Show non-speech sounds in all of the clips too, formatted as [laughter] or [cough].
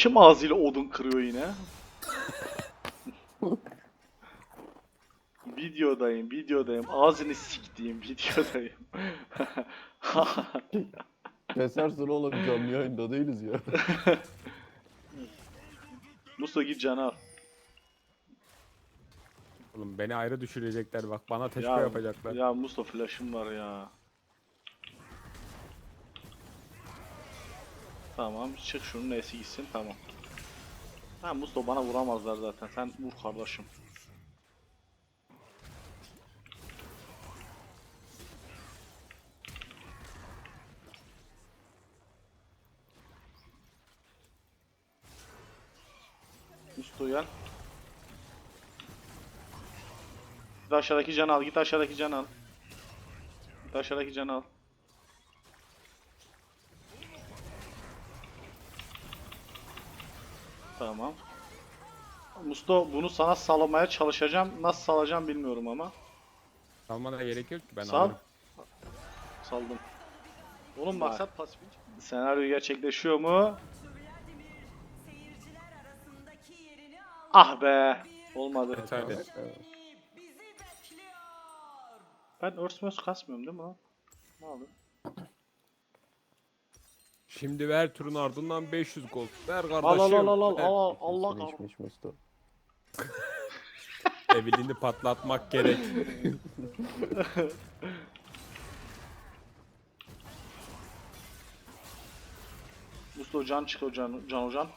kim ağzıyla odun kırıyor yine? [laughs] videodayım, videodayım. Ağzını siktiğim videodayım. [laughs] Kesersin oğlum canlı yayında değiliz ya. [laughs] Mustafa git canı al. Oğlum beni ayrı düşürecekler bak bana teşvik Ya, yapacaklar. ya Mustafa flash'ım var ya. Tamam çık şunun nesi gitsin tamam. Ha Mustafa bana vuramazlar zaten sen vur kardeşim. Mustafa gel. Git aşağıdaki canı al. Git aşağıdaki canı al. Git aşağıdaki canı al. Tamam. Musto bunu sana salamaya çalışacağım. Nasıl salacağım bilmiyorum ama. Salmana gerek yok ki ben Sal. alırım. Saldım. Oğlum maksat pasif. Senaryo gerçekleşiyor mu? Seyirciler arasındaki yerini al. Ah be. Olmadı. Bekliyor. Ben örsmöz kasmıyorum değil mi lan? Ne oldu? Şimdi ver turun ardından 500 gol. Ver kardeşim. Al al al al al al Allah kahretsin. içmiş. [laughs] Evelyn'i patlatmak gerek. [laughs] Mustafa can çıkıyor can, can hocam.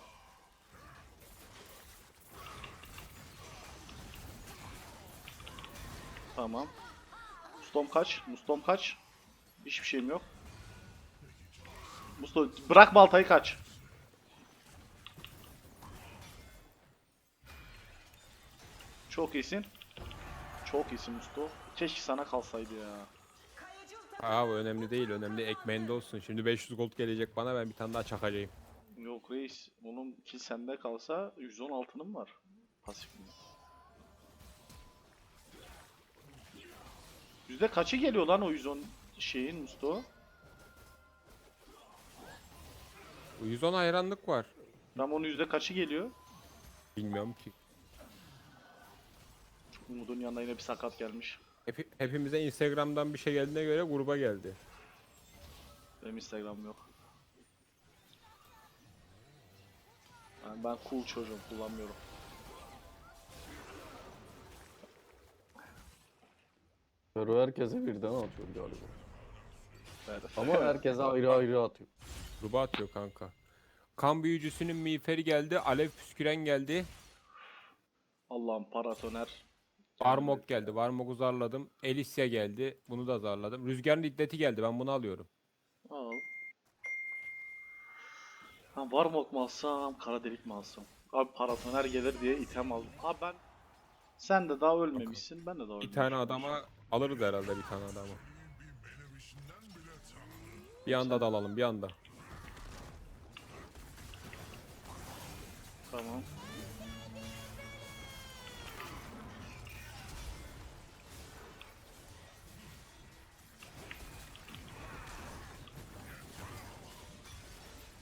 Tamam. Mustom kaç? Mustom kaç? Hiçbir şeyim yok. Musto bırak baltayı kaç. Çok iyisin. Çok iyisin Musto. Keşke sana kalsaydı ya. Bu önemli değil önemli ekmeğinde olsun. Şimdi 500 gold gelecek bana ben bir tane daha çakacağım. Yok reis. Onun kill sende kalsa 110 altınım var. Pasif mi? Yüzde kaçı geliyor lan o 110 şeyin Musto? 110 hayranlık var. Tam onun yüzde kaçı geliyor? Bilmiyorum ki. Umut'un yanına yine bir sakat gelmiş. Hep, hepimize Instagram'dan bir şey geldiğine göre gruba geldi. Benim Instagram yok. Yani ben cool çocuğum kullanmıyorum. Pero herkese birden atıyor galiba. Evet. Ama herkese ayrı ayrı atıyor. Gruba atıyor kanka. Kan büyücüsünün miğferi geldi. Alev püsküren geldi. Allah'ım paratoner. Varmok geldi. Varmok'u zarladım. Elisya geldi. Bunu da zarladım. Rüzgarın iddeti geldi. Ben bunu alıyorum. Al. Ha Varmok mu alsam, kara delik mi alsam? Abi paratoner gelir diye item aldım. Abi ben... Sen de daha ölmemişsin, ben de daha ölmemişim. Bir tane adama alırız herhalde bir tane adamı. Bir anda da alalım bir anda. Tamam.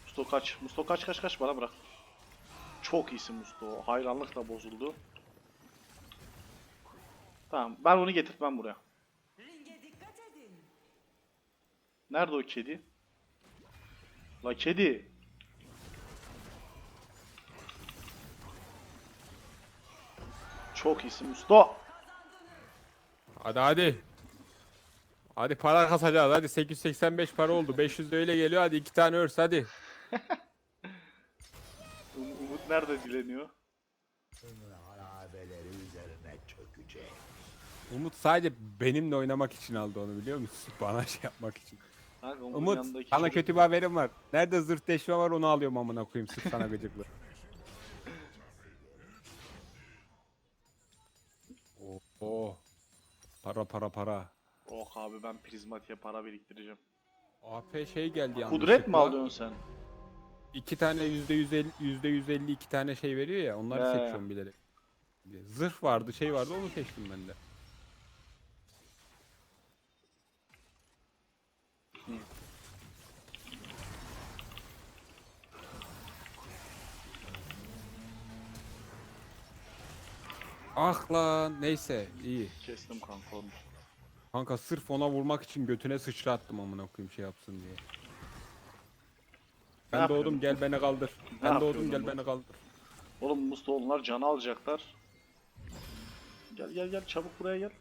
Musto kaç. Musto kaç kaç kaç bana bırak. Çok iyisin Musto. Hayranlık da bozuldu. Tamam. Ben onu getirtmem buraya. Nerede o kedi? La kedi. Çok iyisin Musto. Hadi hadi. Hadi para kasacağız hadi 885 para oldu 500 de öyle geliyor hadi iki tane örs hadi. [laughs] Um- Umut nerede dileniyor? Umut sadece benimle oynamak için aldı onu biliyor musun? [laughs] Bana şey yapmak için. Kanka Umut'un Umut yanındaki sana çocuk- kötü bir haberim var. Nerede zırt deşme var onu alıyorum amına koyayım sırf sana gıcıklı. [laughs] Para para para. Oh abi ben prizmatiğe para biriktireceğim. AP şey geldi Kudret mi alıyorsun sen? İki tane yüzde yüz elli, yüzde yüz elli iki tane şey veriyor ya onları He. seçiyorum bilerek. Zırh vardı şey vardı onu seçtim ben de. Ah lan neyse iyi. Kestim kanka onu. Kanka sırf ona vurmak için götüne sıçrattım amına koyayım şey yapsın diye. Ben yapıyorsun? doğdum gel beni kaldır. Ben doğdum gel oğlum? beni kaldır. Oğlum Mustafalılar canı alacaklar. Gel gel gel çabuk buraya gel.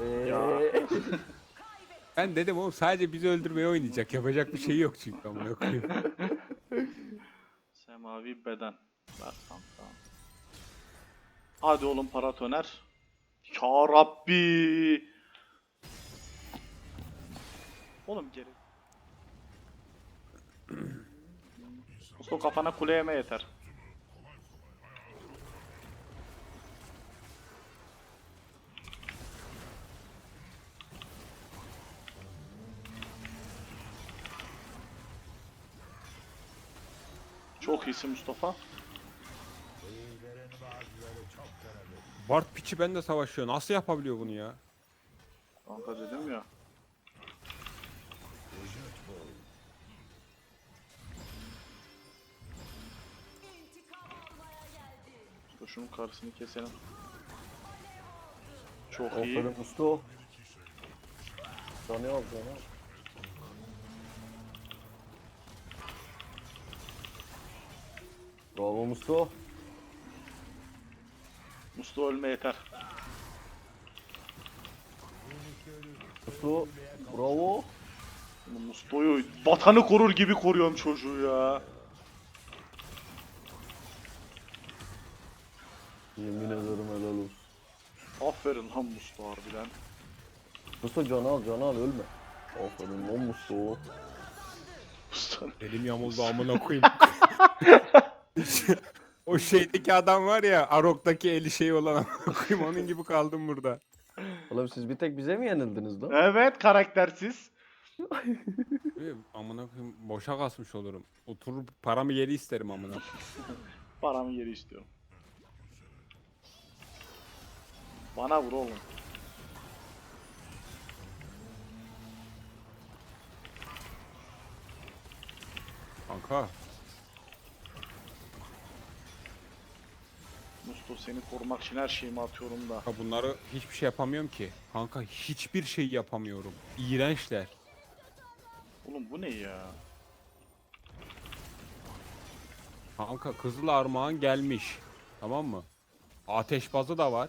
Eee. [laughs] Ben dedim oğlum sadece bizi öldürmeye oynayacak. Yapacak bir şey yok çünkü amına koyayım. Semavi beden. Ver tamam tamam. Hadi oğlum paratoner. Ya Rabbi. Oğlum geri. [clears throat] Mustafa kafana kule yeme yeter. Çok iyisin Mustafa. Bart piçi ben de savaşıyor. Nasıl yapabiliyor bunu ya? Kanka dedim ya. İntikam almaya geldi. Dur şunun karşısını keselim. Çok iyi. Aferin Musto. Canı al canı al. Bravo Musto. Mustafa ölme yeter. Musto. Bravo. Mustafa'yı vatanı korur gibi koruyorum çocuğu ya. Yemin ederim helal olsun. Aferin lan Mustafa harbiden. Musto canı al canı al ölme. Aferin lan Musto. Mustafa Elim yamuldu amına koyayım. [laughs] o şeydeki adam var ya Arok'taki eli şey olan [laughs] koyayım onun gibi kaldım burada. Oğlum siz bir tek bize mi yenildiniz lan? Evet karaktersiz. Ee, Amına koyayım boşa kasmış olurum. Oturur paramı geri isterim amına. [laughs] Paramı geri istiyorum. Bana vur oğlum. Kanka Mustafa seni korumak için her şeyimi atıyorum da. kanka bunları hiçbir şey yapamıyorum ki. Kanka hiçbir şey yapamıyorum. İğrençler. Oğlum bu ne ya? Kanka Kızıl Armağan gelmiş. Tamam mı? Ateşbazı da var.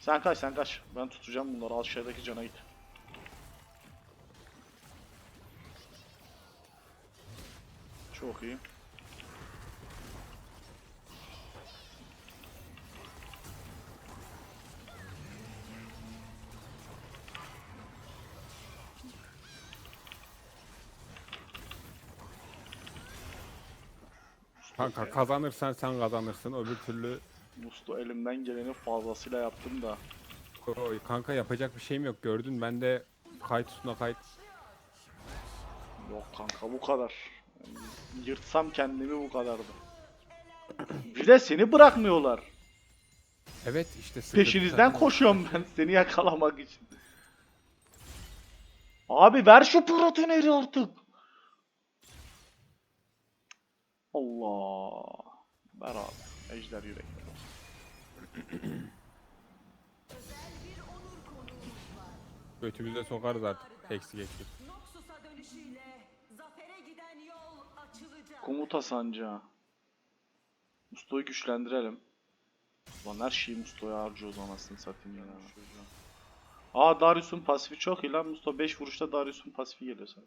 Sen kaç sen kaç. Ben tutacağım bunları aşağıdaki cana git. Çok iyi. Kanka kazanırsan sen kazanırsın. Öbür türlü Musto elimden geleni fazlasıyla yaptım da. Oy, kanka yapacak bir şeyim yok. Gördün ben de kayıt üstüne kayıt. Yok kanka bu kadar. Yırtsam kendimi bu kadardı. Bir de seni bırakmıyorlar. Evet işte sıkıntı Peşinizden koşuyorum ben seni yakalamak için. Abi ver şu protoneri artık. Allah. Ver abi. Ejder var. Götümüze sokarız artık. Eksik eksik. Komuta sancağı. Musto'yu güçlendirelim. Lan her şeyi Musto'ya harcıyoruz anasını satayım ya. Aa Darius'un pasifi çok iyi lan. Musto 5 vuruşta Darius'un pasifi geliyor sana.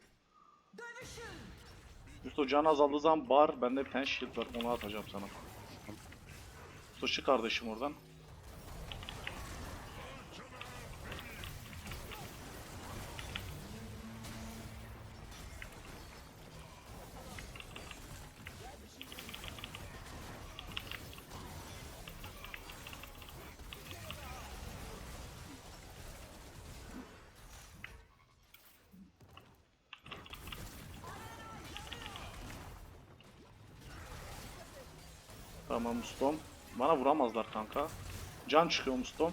Musto can azaldığı zaman bar. Bende bir tane shield var. Onu atacağım sana. Musto çık kardeşim oradan. Tamam Mustom. Bana vuramazlar kanka. Can çıkıyor Mustom.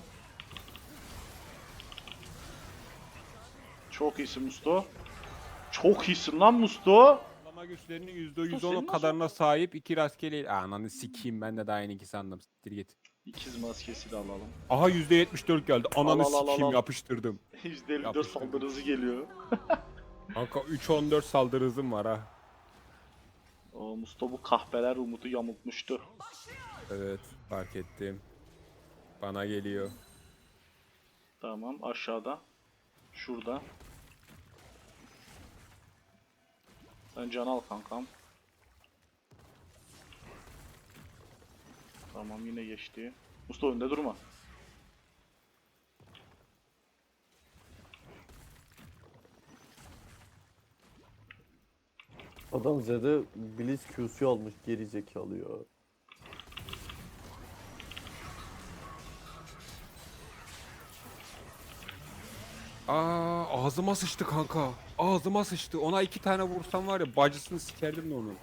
Çok iyisin Musto. Çok iyisin lan Musto. Patlama güçlerinin senin %110'u nasıl- kadarına sahip iki rastgele... Ananı sikeyim ben de daha yeni iki sandım. Siktir git. İkiz maskesi de alalım. Aha %74 geldi. Ananı Al, al, al, al. yapıştırdım. [laughs] %54 Yapıştırdım. saldırı hızı geliyor. [laughs] Kanka 3-14 saldırı hızım var ha. O Musto bu kahpeler umudu yamultmuştu. Evet fark ettim. Bana geliyor. Tamam aşağıda. Şurada. Sen can al kankam. Tamam yine geçti. Mustafa önde durma. Adam Z'de Blitz Q'su almış geri zekalı ya. Aa ağzıma sıçtı kanka. Ağzıma sıçtı. Ona iki tane vursam var ya bacısını sikerdim de onun.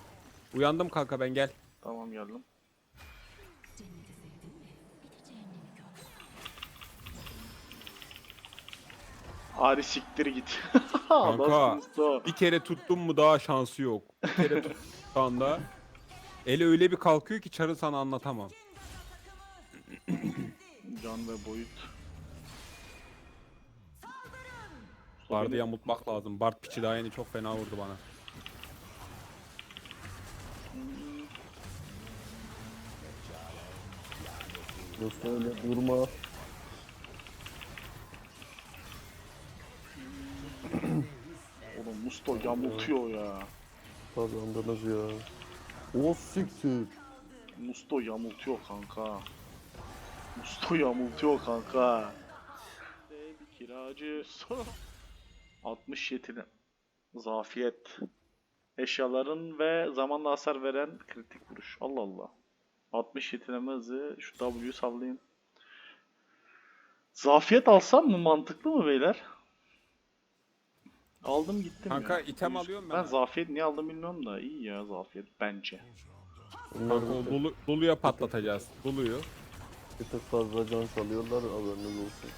Uyandım kanka ben gel. Tamam geldim. Hadi siktir git. [laughs] Kanka. Nasıl? Bir kere tuttum mu daha şansı yok. Bir kere tuttum anda. [laughs] Eli öyle bir kalkıyor ki çarı sana anlatamam. [clears throat] Can ve boyut. Bard'ı yamultmak lazım. Bard piçi daha yeni çok fena vurdu bana. Yoksa öyle durma. Musto yamultuyor ya. Kazandınız ya. O siktir. Musto yamultuyor kanka. Musto yamultuyor kanka. Kiracı. [laughs] 60 yetine. Zafiyet. Eşyaların ve zamanla hasar veren kritik vuruş. Allah Allah. 60 yetineme hızı. Şu W'yu sallayayım. Zafiyet alsam mı? Mantıklı mı beyler? Aldım gittim Kanka, ya. item Yüz- alıyorum ben Ben zafiyet niye aldım bilmiyorum da iyi ya zafiyet bence. Kanka o dolu, doluya patlatacağız. Doluyu. bir tık fazla can çalıyorlar haberiniz olsun.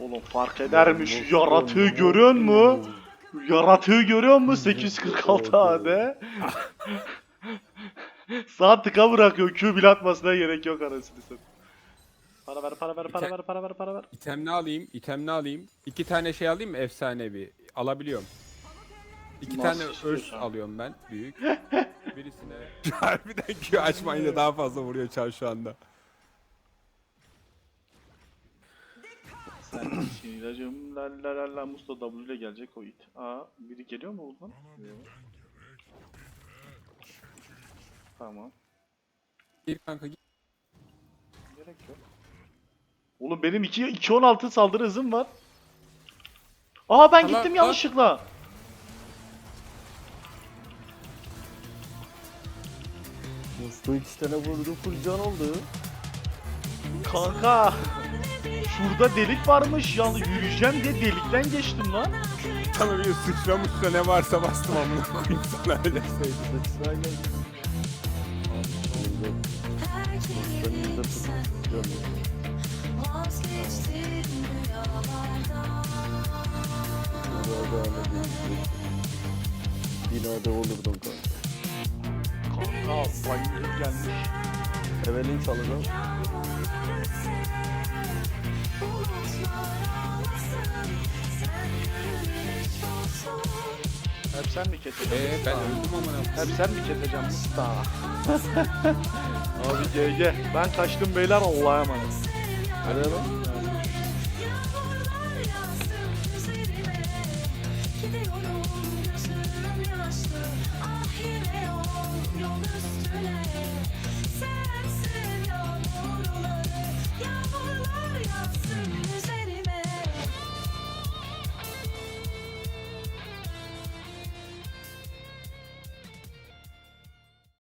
Oğlum fark eder mi şu Musto, yaratığı görüyor musun? Yaratığı görüyor musun? 846 AD. Sağ tıka bırakıyor. Q bile atmasına gerek yok arasını satayım. Para ver, para ver, para ver, para ver, para ver. İtem ne alayım? İtem ne alayım? İki tane şey alayım mı? Efsanevi. Alabiliyorum. İki Nasıl tane örs istiyorsan. alıyorum ben. Büyük. [laughs] Birisine... [laughs] Harbiden Q açmayınca daha fazla vuruyor çar şu anda. Sen siniracım la la la la Musto W ile gelecek o it. Aa biri geliyor mu buradan? Yok. Tamam. Bir kanka git. Gerek yok. Oğlum benim 2 216 saldırı hızım var. Aa ben Allah- gittim lan. yanlışlıkla. Musto iki tane vurdu full can oldu. Kanka. Şurada delik varmış. Yani yürüyeceğim diye delikten geçtim lan. Sana bir sıçramış da ne varsa bastım amına koyayım sana öyle söyleyeyim. Sıçra gel. Musto'nun yüzde Binada olurdun kanka. Kanka bayılır gelmiş. Evelin çalacağım. Hep sen mi keseceksin? Eee ben öldüm amına. Hep sen mi keseceksin Musta? [laughs] Abi GG. Ben kaçtım beyler Allah'a emanet. Nereye lan? Il est en blanc de soleil